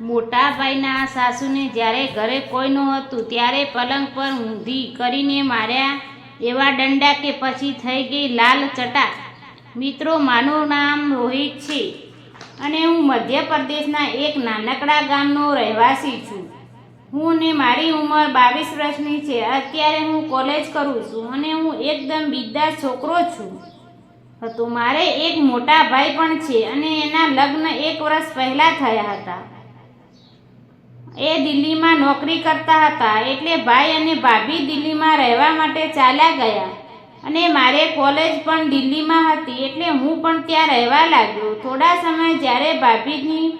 મોટા ભાઈના સાસુને જ્યારે ઘરે કોઈ નહોતું ત્યારે પલંગ પર ઊંધી કરીને માર્યા એવા દંડા કે પછી થઈ ગઈ લાલ ચટા. મિત્રો, માનું નામ રોહિત છે અને હું મધ્યપ્રદેશના એક નાનકડા ગામનો રહેવાસી છું. હું ને મારી ઉંમર બાવીસ વર્ષની છે. અત્યારે હું કોલેજ કરું છું અને હું એકદમ બિદ્દાર છોકરો છું. હતો મારે એક મોટા ભાઈ પણ છે અને એના લગ્ન એક વર્ષ પહેલાં થયા હતા. એ દિલ્હીમાં નોકરી કરતા હતા એટલે ભાઈ અને ભાભી દિલ્હીમાં રહેવા માટે ચાલ્યા ગયા. અને મારે કોલેજ પણ દિલ્હીમાં હતી એટલે હું પણ ત્યાં રહેવા લાગ્યો. થોડા સમય જ્યારે ભાભીની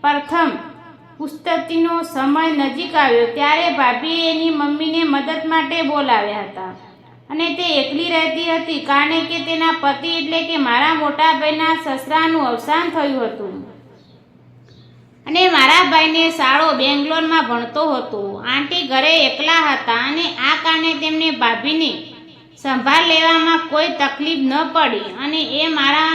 પ્રથમ પુસ્તકનો સમય નજીક આવ્યો ત્યારે ભાભીએ એની મમ્મીને મદદ માટે બોલાવ્યા હતા. અને તે એકલી રહેતી હતી, કારણ કે તેના પતિ એટલે કે મારા મોટા ભાઈના સસરાનું અવસાન થયું હતું. અને મારા ભાઈને શાળો બેંગ્લોરમાં ભણતો હતો. આંટી ઘરે એકલા હતા અને આ કારણે તેમને ભાભીને સંભાળ લેવામાં કોઈ તકલીફ ન પડી અને એ મારા,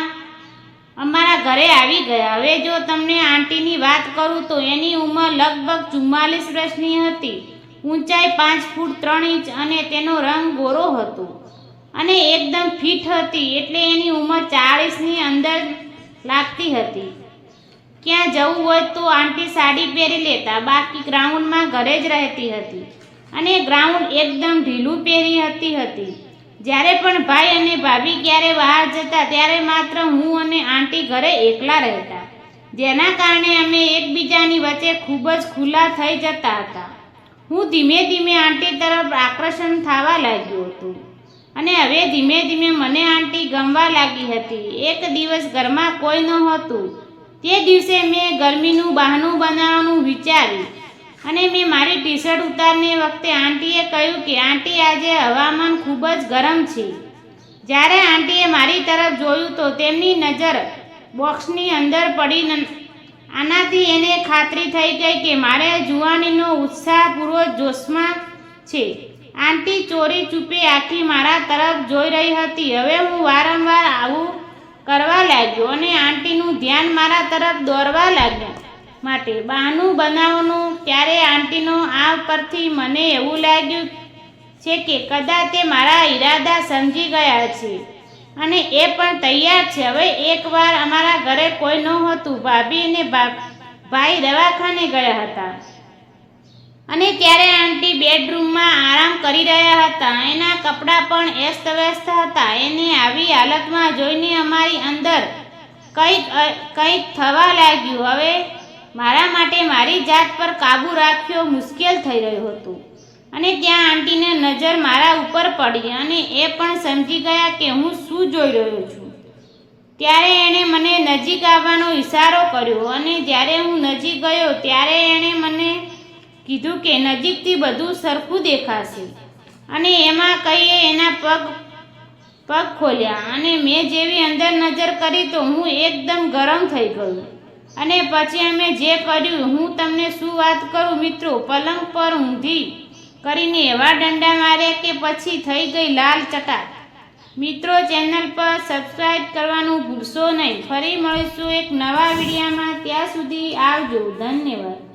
અમારા ઘરે આવી ગયા. હવે જો તમને આંટીની વાત કરું તો એની ઉંમર લગભગ ચુમ્માલીસ વર્ષની હતી. ઊંચાઈ પાંચ ફૂટ ત્રણ ઇંચ અને તેનો રંગ ગોરો હતો અને એકદમ ફિટ હતી એટલે એની ઉંમર ચાળીસની અંદર લાગતી હતી. ક્યાં જવું હોય તો આંટી સાડી પહેરી લેતા, બાકી ગ્રાઉન્ડમાં ઘરે જ રહેતી હતી. અને ગ્રાઉન્ડ એકદમ ઢીલું પહેરી હતી હતી. જ્યારે પણ ભાઈ અને ભાભી ક્યારે બહાર જતા, ત્યારે માત્ર હું અને આંટી ઘરે એકલા રહેતા. જેના કારણે અમે એકબીજાની વચ્ચે ખૂબ જ ખુલ્લા થઈ જતા હતા. હું ધીમે ધીમે આંટી તરફ આકર્ષણ થવા લાગ્યું હતું. અને હવે ધીમે ધીમે મને આંટી ગમવા લાગી હતી. એક દિવસ ઘરમાં કોઈ નહોતું. તે દિવસે મેં ગરમીનું બહાનું બનાવવાનું વિચાર્યું અને મેં મારી ટી શર્ટ ઉતારને વખતે આંટીએ કહ્યું કે, આંટી, આજે હવામાન ખૂબ જ ગરમ છે. જ્યારે આંટીએ મારી તરફ જોયું તો તેમની નજર બોક્સની અંદર પડી આનાથી એને ખાતરી થઈ ગઈ કે મારે જુવાનીનો ઉત્સાહ પૂરો જોશમાં છે. આંટી, ચોરી ચૂપે આખી મારા તરફ જોઈ રહી હતી. હવે હું વારંવાર આવું કરવા લાગ્યો અને આંટીનું ધ્યાન મારા તરફ દોરવા લાગ્યા. માટે બહાનું બનાવવાનું ત્યારે આંટીનો આ પરથી મને એવું લાગ્યું છે કે કદાચ તે મારા ઈરાદા સમજી ગયા છે. અને એ પણ તૈયાર છે. હવે એકવાર અમારા ઘરે કોઈ નહોતું. ભાભી અને ભાઈ દવાખાને ગયા હતા. અને ત્યારે આંટી બેડરૂમમાં આરામ કરી રહ્યા હતા. એના કપડાં પણ અસ્તવ્યસ્ત હતા. એને આવી હાલતમાં જોઈને અમારી અંદર કંઈક કંઈક થવા લાગ્યું. હવે મારા માટે મારી જાત પર કાબૂ રાખ્યો મુશ્કેલ થઈ રહ્યો હતો. અને ત્યાં આંટીને નજર મારા ઉપર પડી અને એ પણ સમજી ગયા કે હું શું જોઈ રહ્યો છું. ત્યારે એણે મને નજીક આવવાનો ઇશારો કર્યો અને જ્યારે હું નજીક ગયો ત્યારે એણે મને કીધું કે નજીકથી બધું સરખું દેખાશે. અને એમાં કહીએ એના પગ પગ ખોલ્યા. અને મેં જેવી અંદર નજર કરી તો હું એકદમ ગરમ થઈ ગયું. અને પછી અમે જે કર્યું, હું તમને શું વાત કરું મિત્રો? પલંગ પર ઊંધી કરીને એવા દંડા માર્યા કે પછી થઈ ગઈ લાલ ચટા મિત્રો, ચેનલ પર સબસ્ક્રાઈબ કરવાનું ભૂલશો નહીં. ફરી મળીશું એક નવા વિડીયામાં. ત્યાં સુધી આવજો. ધન્યવાદ.